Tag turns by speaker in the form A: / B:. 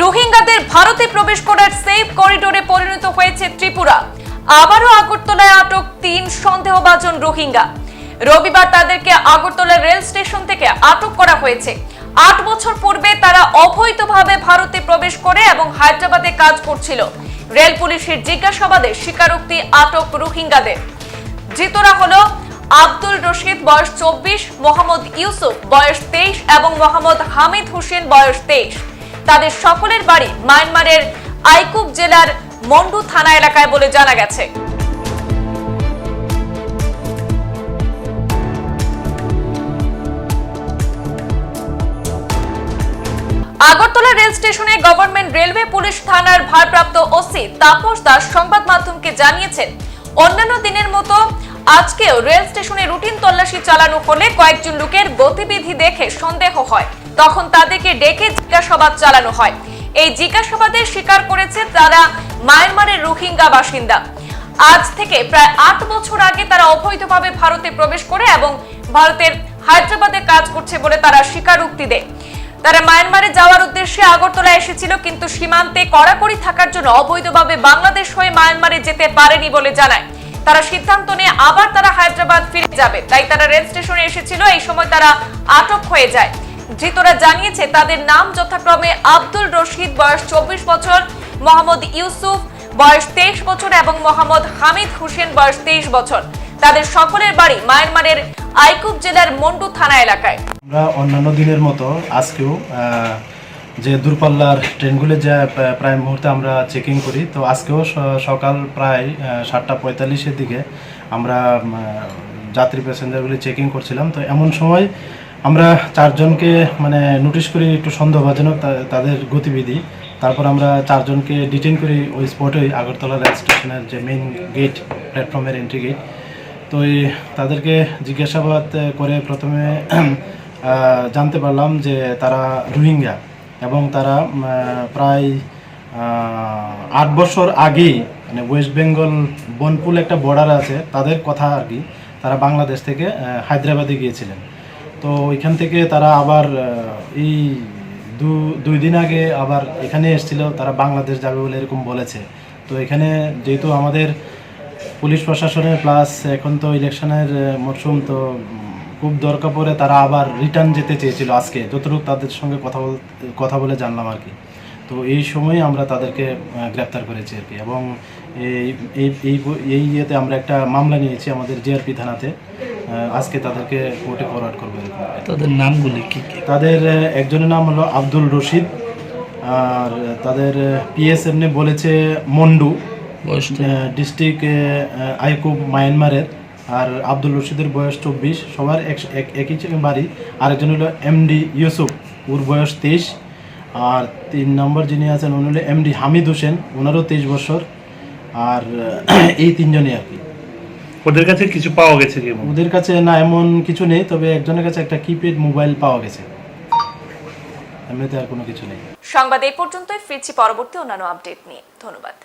A: রোহিঙ্গাদের ভারতে প্রবেশ করার সেফ করিডোরে পরিণত হয়েছে ত্রিপুরা। আবারও আগরতলায় আটক তিন সন্দেহভাজন রোহিঙ্গা। রবিবার তাদেরকে আগরতলা রেল স্টেশন থেকে আটক করা হয়েছে। আট বছর পূর্বে তারা অবৈধভাবে ভারতে প্রবেশ করে এবং হায়দ্রাবাদে কাজ করছিল। রেল পুলিশের জিজ্ঞাসাবাদে স্বীকারোক্তি আটক রোহিঙ্গাদের। ধৃতরা হলো আব্দুল রশিদ, বয়স চব্বিশ, মোহাম্মদ ইউসুফ, বয়স তেইশ এবং মোহাম্মদ হামিদ হোসেন, বয়স তেইশ। তাদের সকলের বাড়ি মায়ানমারের আইকুব জেলার মন্ডু থানা এলাকায় বলে জানা গেছে। আগরতলা রেল স্টেশনে গভর্নমেন্ট রেলওয়ে পুলিশ থানার ভারপ্রাপ্ত ওসি তাপস দাস সংবাদ মাধ্যমকে জানিয়েছেন, অন্যান্য দিনের মতো আজকেও রেল স্টেশনে রুটিন তল্লাশি চালানো হলে কয়েকজন লোকের গতিবিধি দেখে সন্দেহ হয়। তখন তাদেরকে ডেকে জিজ্ঞাসাবাদ চালানো হয়। এই জিজ্ঞাসাবাদে স্বীকার করেছে তারা মায়ানমারের রোহিঙ্গা বাসিন্দা। আজ থেকে প্রায় আট বছর আগে তারা অবৈধভাবে ভারতে প্রবেশ করে এবং ভারতের হায়দ্রাবাদে কাজ করছে বলে তারা স্বীকারোক্তি দেয়। তারা মায়ানমারে যাওয়ার উদ্দেশ্যে আগরতলা এসেছিল, কিন্তু সীমান্তে কড়াকড়ি থাকার জন্য অবৈধভাবে বাংলাদেশ হয়ে মায়ানমারে যেতে পারেনি বলে জানায়। তারা সিদ্ধান্ত নিয়ে আবার তারা হায়দ্রাবাদ ফিরে যাবে, তাই তারা রেল স্টেশনে এসেছিল, এই সময় তারা আটক হয়ে যায়। ধৃতরা জানিয়েছে, তাদের নাম যথাক্রমে আব্দুল রশিদ, বয়স চব্বিশ বছর, মোহাম্মদ ইউসুফ, বয়স তেইশ বছর এবং মোহাম্মদ হামিদ হোসেন, বয়স তেইশ বছর। তাদের সকলের বাড়ি মায়ানমারের আইকুব জেলার মন্ডু থানা এলাকায়।
B: আমরা অন্যান্য দিনের মতো আজকেও যে দূরপাল্লার ট্রেনগুলো যে প্রায় মুহূর্তে আমরা চেকিং করি, তো আজকেও সকাল প্রায় সাতটা পঁয়তাল্লিশের দিকে আমরা যাত্রী প্যাসেঞ্জারগুলি চেকিং করছিলাম। তো এমন সময় আমরা চারজনকে মানে নোটিশ করি একটু সন্দেহভাজনক তাদের গতিবিধি। তারপর আমরা চারজনকে ডিটেন করি ওই স্পটেই আগরতলা রেল স্টেশনের যে মেইন গেট প্ল্যাটফর্মের এন্ট্রি গেট তো তাদেরকে জিজ্ঞাসাবাদ করে প্রথমে জানতে পারলাম যে তারা রোহিঙ্গা এবং তারা প্রায় আট বছর আগেই মানে ওয়েস্ট বেঙ্গল বনপুল একটা বর্ডার আছে, তাদের কথা আর কি, তারা বাংলাদেশ থেকে হায়দ্রাবাদে গিয়েছিলেন। তো ওইখান থেকে তারা আবার এই দু, দুই দিন আগে আবার এখানে এসেছিল, তারা বাংলাদেশ যাবে বলে এরকম বলেছে। তো এখানে যেহেতু আমাদের পুলিশ প্রশাসনের প্লাস এখন তো ইলেকশনের মরশুম তো খুব দরকার পড়ে তারা আবার রিটার্ন যেতে চেয়েছিল আজকে। যতটুকু তাদের সঙ্গে কথা বল, কথা বলে জানলাম আর কি। তো এই সময় আমরা তাদেরকে গ্রেপ্তার করেছি আর কি। এবং এই এই এই ইয়েতে আমরা একটা মামলা নিয়েছি আমাদের জিআরপি থানাতে। আজকে তাদেরকে কোর্টে ফরওয়ার্ড করব
C: তাদের নামগুলি কি কি?
B: তাদের একজনের নাম হলো আব্দুল রশিদ আর তাদের পিএস এমনি বলেছে মন্ডু। ডিস্ট্রিক্ট আইকুব মায়ানমারের। আর আব্দুল রশিদের বয়স চব্বিশ সবার এক- এক- একই বাড়ি। আরেকজন হলো এমডি ইউসুফ ওর বয়স তেইশ। আর তিন নম্বর যিনি আছেন উনি হলো এমডি হামিদ হোসেন ওনারও তেইশ বছর। আর এই তিনজনই আর কি।
C: ওদের কাছে কিছু পাওয়া গেছে কি
B: ওদের কাছে না এমন কিছু নেই তবে একজনের কাছে একটা কিপ্যাড মোবাইল পাওয়া গেছে। এমনিতে আর কোনো কিছু নেই।
A: সংবাদ এই পর্যন্তই ফিরছি পরবর্তী অন্যান্য আপডেট নিয়ে। ধন্যবাদ।